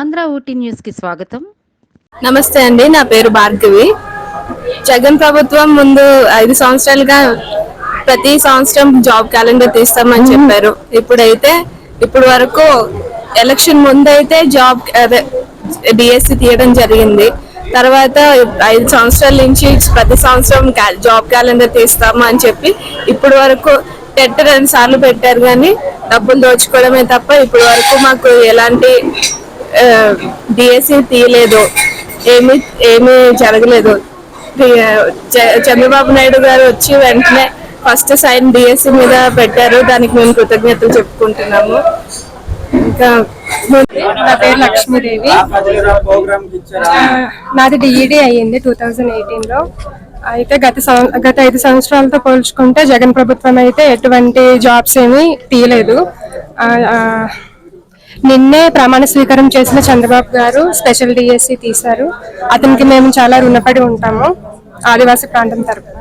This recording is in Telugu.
ఆంధ్ర ఊటీ న్యూస్కి స్వాగతం. నమస్తే అండి నా పేరు భార్గవి. జగన్ ప్రభుత్వం ముందు ఐదు సంవత్సరాలుగా ప్రతి సంవత్సరం జాబ్ క్యాలెండర్ తీస్తామని చెప్పారు. ఇప్పుడైతే ఇప్పుడు వరకు ఎలక్షన్ ముందైతే జాబ్ అదే డిఎస్సి తీయడం జరిగింది. తర్వాత ఐదు సంవత్సరాల నుంచి ప్రతి సంవత్సరం జాబ్ క్యాలెండర్ తీస్తాము అని చెప్పి ఇప్పుడు వరకు టెట్ రెండు సార్లు పెట్టారు కానీ డబ్బులు దోచుకోవడమే తప్ప ఇప్పుడు వరకు మాకు ఎలాంటి డిఎస్సి తీయలేదు. ఏమి ఏమీ జరగలేదు. చంద్రబాబు నాయుడు గారు వచ్చి వెంటనే ఫస్ట్ సైన్ డిఎస్సి మీద పెట్టారు. దానికి మేము కృతజ్ఞతలు చెప్పుకుంటున్నాము. ఇంకా నా పేరు లక్ష్మీదేవి. నాది డిఈడి అయ్యింది టూ థౌజండ్ ఎయిటీన్లో అయితే గత గత ఐదు సంవత్సరాలతో పోల్చుకుంటే జగన్ ప్రభుత్వం అయితే ఎటువంటి జాబ్స్ ఏమీ తీయలేదు. నిన్నే ప్రమాణ స్వీకారం చేసిన చంద్రబాబు గారు స్పెషల్ డిఎస్సి తీశారు. అతనికి మేము చాలా రుణపడి ఉంటాము. ఆదివాసీ ప్రాంతం తరపున.